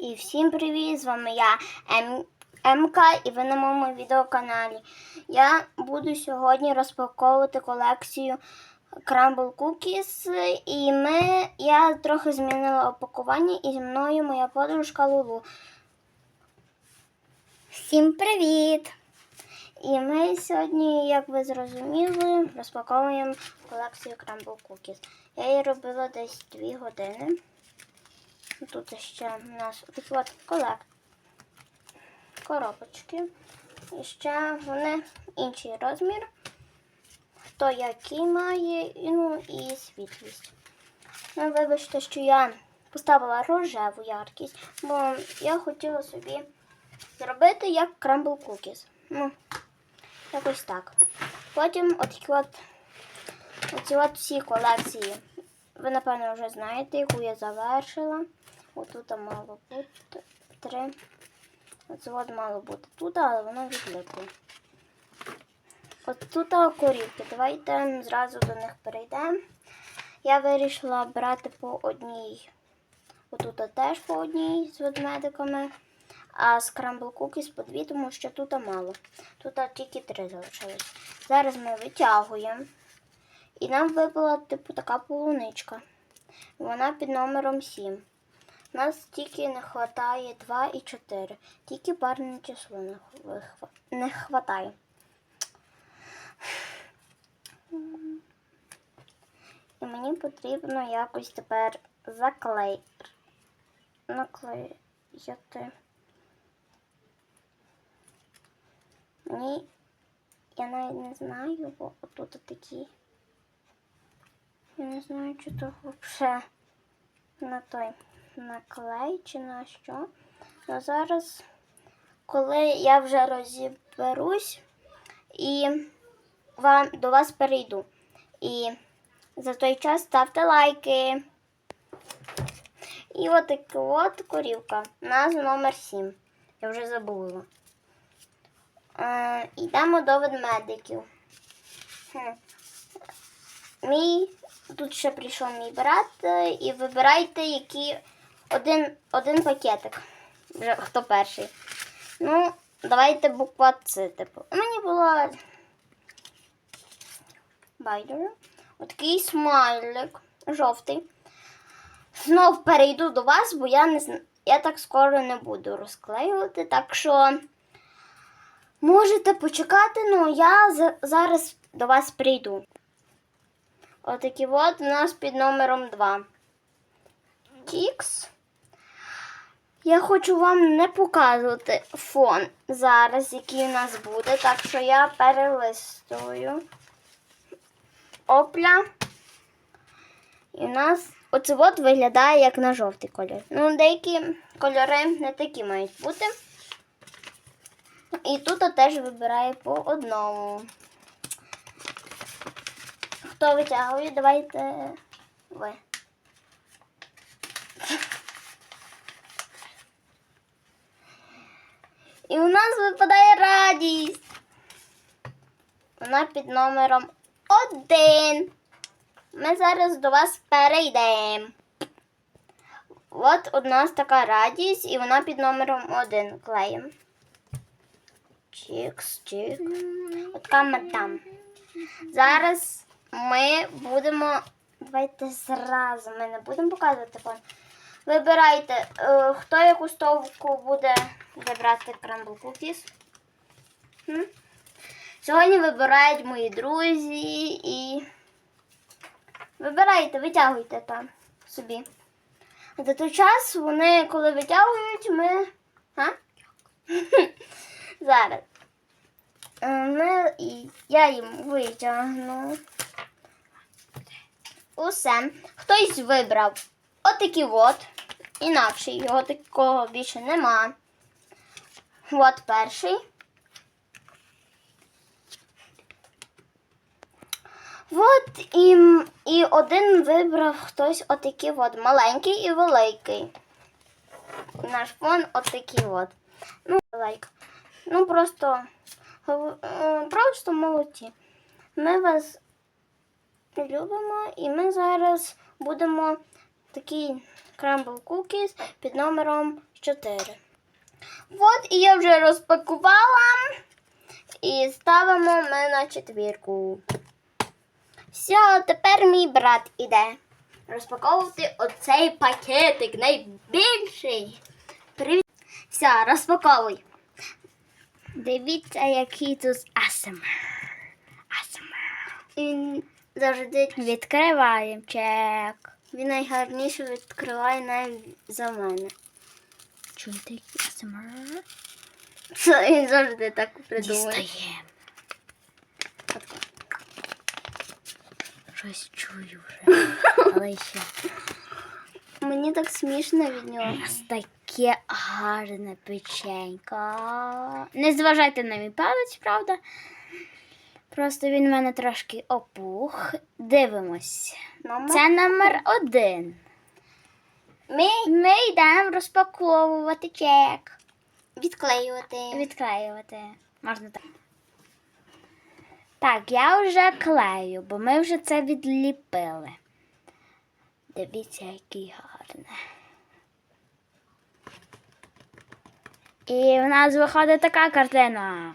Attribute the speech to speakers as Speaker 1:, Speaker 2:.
Speaker 1: І всім привіт! З вами я М... МК і ви на моєму відеоканалі. Я буду сьогодні розпаковувати колекцію Crumble Cookies. І ми... я трохи змінила опакування і зі мною моя подружка Лулу. Всім привіт! І ми сьогодні, як ви зрозуміли, розпаковуємо колекцію Crumble Cookies. Я її робила десь 2 години. Тут ще у нас такі от колек... коробочки. І ще вони інший розмір. Хто який має, ну і світлість. Ну, вибачте, що я поставила рожеву яркість, бо я хотіла собі зробити як Crumble Cookies. Ну, якось так. Потім отакі от, оці от всі колекції. Ви, напевно, вже знаєте, яку я завершила. Отут мало бути три. От мало бути тут, але воно відлипло. От тут корівки. Давайте зразу до них перейдемо. Я вирішила брати по одній. Отут теж по одній з ведмедиками. А Crumble Cookies по дві, тому що тут мало. Тут тільки три залишилось. Зараз ми витягуємо. І нам випала типу така полуничка. Вона під номером 7. У нас тільки не вистачає 2 і 4. Тільки парне число не, вистачає. І мені потрібно якось тепер заклеїти. Наклеїти. Мені я навіть не знаю, бо отут такі. Я не знаю, чи то взагалі на той наклей чи на що. Ну зараз, коли я вже розіберусь і вам, до вас перейду. І за той час ставте лайки. І от от корівка. Нас номер 7. Я вже забула. Е, йдемо до ведмедиків. Хм. Мій, тут ще прийшов мій брат, е, і вибирайте, який один, один пакетик. Вже хто перший. Ну, давайте буква С, типу. У мені була байдуже. Отакий смайлик жовтий. Знов перейду до вас, бо я не зна- я так скоро не буду розклеювати. Так що можете почекати, ну я зараз до вас прийду. Отакі от у нас під номером 2. Тікс. Я хочу вам не показувати фон зараз, який у нас буде, так що я перелистую. Опля. І у нас оце от виглядає як на жовтий кольор. Ну, деякі кольори не такі мають бути. І тут теж вибираю по одному. Хто витягує, давайте ви. І у нас випадає радість. Вона під номером один. Ми зараз до вас перейдемо. От у нас така радість, і вона під номером один клеїмо. Чікс, чик. От мадам. Зараз ми будемо. Давайте зразу ми не будемо показувати фон. Вибирайте, е, хто яку стовку буде вибрати Cookies. М? Сьогодні вибирають мої друзі і. Вибирайте, витягуйте там собі. А за той час вони, коли витягують, ми. А? Зараз. Е, Ми... Я їм витягну. Усе. Хтось вибрав отакий от. Інакший. Його такого більше нема. От перший. От і, і один вибрав хтось отакий от маленький і великий. Наш фон отакий от. Ну, лайк. Ну просто, е, просто молодці. Ми вас любимо і ми зараз будемо такий Crumble Cookies під номером чотири. От і я вже розпакувала. І ставимо ми на четвірку. Все, тепер мій брат іде. Розпаковувати оцей пакетик найбільший. Привіт. Все, розпаковуй. Дивіться, який тут ASMR. ASMR. Завжди відкриваємо чек. Він найгарніше відкриває навіть за мене. Чуєте, ASMR? Це він завжди так придумує.
Speaker 2: Дістаємо. Щось чую вже. Але ще.
Speaker 1: Мені так смішно від нього.
Speaker 2: У нас таке гарне печенько. Не зважайте на мій палець, правда? Просто він в мене трошки опух. Дивимось.
Speaker 1: Номер.
Speaker 2: Це номер один.
Speaker 1: Ми
Speaker 2: Ми йдемо розпаковувати чек.
Speaker 1: відклеювати.
Speaker 2: Відклеювати. Можна так. Так, я вже клею, бо ми вже це відліпили. Дивіться, який гарний. І в нас виходить така картина.